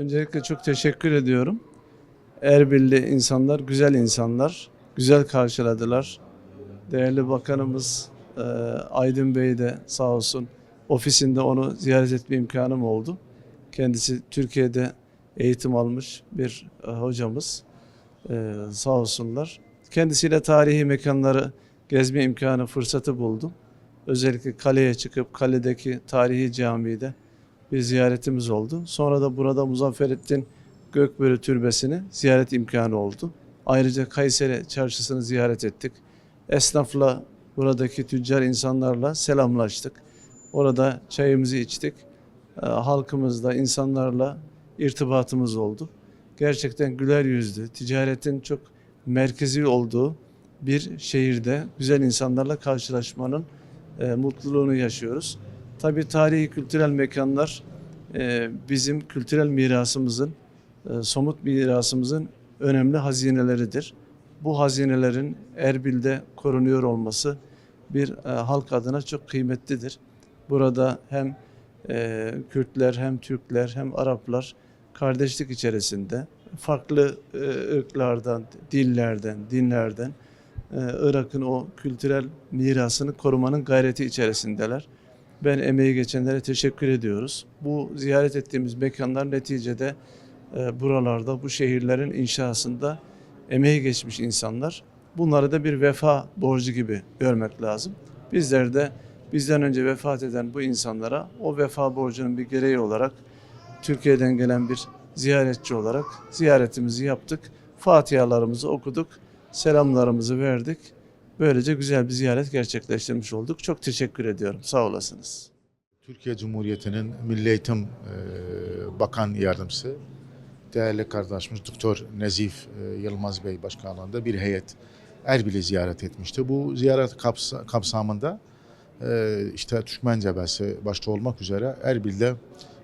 Öncelikle çok teşekkür ediyorum. Erbilli insanlar, güzel insanlar, güzel karşıladılar. Değerli Bakanımız e, Aydın Bey de sağ olsun ofisinde onu ziyaret etme imkanım oldu. Kendisi Türkiye'de eğitim almış bir e, hocamız. E, sağ olsunlar. Kendisiyle tarihi mekanları gezme imkanı fırsatı buldum. Özellikle kaleye çıkıp kaledeki tarihi camide bir ziyaretimiz oldu. Sonra da burada Muzafferettin Gökbörü Türbesi'ni ziyaret imkanı oldu. Ayrıca Kayseri Çarşısı'nı ziyaret ettik. Esnafla, buradaki tüccar insanlarla selamlaştık. Orada çayımızı içtik. Ee, Halkımızla, insanlarla irtibatımız oldu. Gerçekten güler yüzlü, ticaretin çok merkezi olduğu bir şehirde güzel insanlarla karşılaşmanın e, mutluluğunu yaşıyoruz. Tabii tarihi kültürel mekanlar e, bizim kültürel mirasımızın, e, somut mirasımızın önemli hazineleridir. Bu hazinelerin Erbil'de korunuyor olması bir e, halk adına çok kıymetlidir. Burada hem Kürtler hem Türkler hem Araplar kardeşlik içerisinde farklı ırklardan, dillerden, dinlerden Irak'ın o kültürel mirasını korumanın gayreti içerisindeler. Ben emeği geçenlere teşekkür ediyoruz. Bu ziyaret ettiğimiz mekanlar neticede e, buralarda, bu şehirlerin inşasında emeği geçmiş insanlar. Bunları da bir vefa borcu gibi görmek lazım. Bizler de bizden önce vefat eden bu insanlara o vefa borcunun bir gereği olarak Türkiye'den gelen bir ziyaretçi olarak ziyaretimizi yaptık. Fatihalarımızı okuduk, selamlarımızı verdik. Böylece güzel bir ziyaret gerçekleştirmiş olduk. Çok teşekkür ediyorum. Sağ olasınız. Türkiye Cumhuriyeti'nin Milli Eğitim e, Bakan Yardımcısı, değerli kardeşimiz Doktor Nezif e, Yılmaz Bey başkanlığında bir heyet Erbil'i ziyaret etmişti. Bu ziyaret kapsa- kapsamında e, işte Türkmen Cebesi başta olmak üzere Erbil'de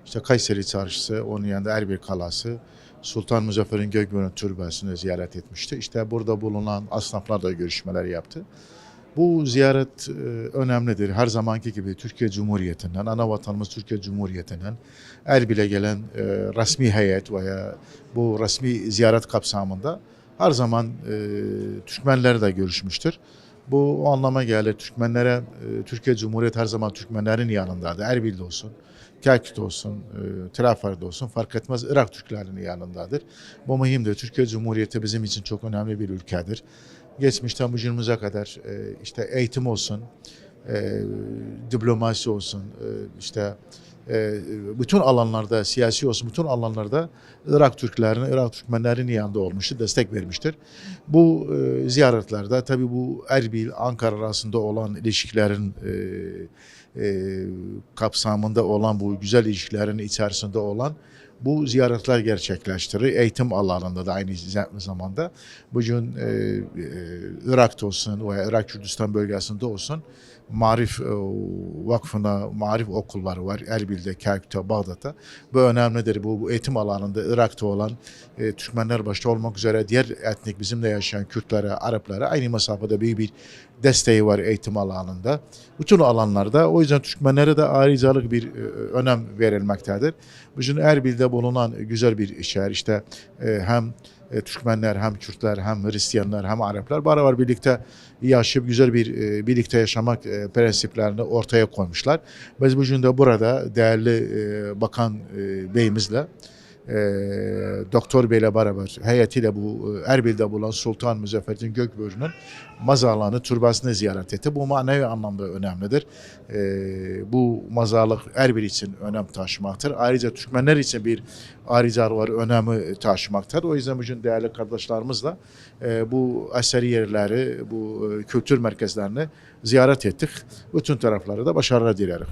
işte Kayseri Çarşısı, onun yanında Erbil Kalası, Sultan Muzaffer'in Gökbörü Türbesi'ni ziyaret etmişti. İşte burada bulunan asnaflarla görüşmeler yaptı. Bu ziyaret e, önemlidir. Her zamanki gibi Türkiye Cumhuriyeti'nden, ana vatanımız Türkiye Cumhuriyeti'nden Erbil'e gelen e, resmi heyet veya bu resmi ziyaret kapsamında her zaman e, Türkmenler de görüşmüştür. Bu o anlama gelir. Türkmenlere, Türkiye Cumhuriyeti her zaman Türkmenlerin yanındadır. Erbil'de olsun, Kerkük'te olsun, e, Trafer'de olsun fark etmez Irak Türklerinin yanındadır. Bu mühimdir. Türkiye Cumhuriyeti bizim için çok önemli bir ülkedir geçmişten bugünümüze kadar e, işte eğitim olsun, e, diplomasi olsun, e, işte e, bütün alanlarda, siyasi olsun, bütün alanlarda Irak Türklerinin, Irak Türkmenlerin yanında olmuştur, destek vermiştir. Bu e, ziyaretlerde tabii bu Erbil, Ankara arasında olan ilişkilerin e, kapsamında olan bu güzel ilişkilerin içerisinde olan bu ziyaretler gerçekleştirir. Eğitim alanında da aynı zamanda. Bugün e, e, Irak'ta olsun veya Irak Kürdistan bölgesinde olsun Marif e, Vakfı'na marif okulları var. Erbil'de, Kerkük'te, Bağdat'ta. Bu önemlidir. Bu, bu eğitim alanında Irak'ta olan e, Türkmenler başta olmak üzere diğer etnik bizimle yaşayan Kürtlere, Araplara aynı mesafede büyük bir desteği var eğitim alanında. Bütün alanlarda o yüzden Türkmenlere de ayrıcalık bir e, önem verilmektedir. Bugün Erbil'de bulunan güzel bir şehir işte e, hem e, Türkmenler hem Kürtler hem Hristiyanlar hem Araplar beraber birlikte yaşayıp güzel bir e, birlikte yaşamak prensiplerini ortaya koymuşlar. Biz bugün de burada değerli bakan beyimizle e, doktor beyle beraber heyetiyle bu e, Erbil'de bulunan Sultan Müzefferettin Gökbörü'nün mazarlarını, türbesini ziyaret etti. Bu manevi anlamda önemlidir. E, bu mazarlık Erbil için önem taşımaktır. Ayrıca Türkmenler için bir ayrıca var, önemi taşımaktadır. O yüzden bugün değerli kardeşlerimizle e, bu eseri yerleri, bu e, kültür merkezlerini ziyaret ettik. Bütün tarafları da başarılar dileriz.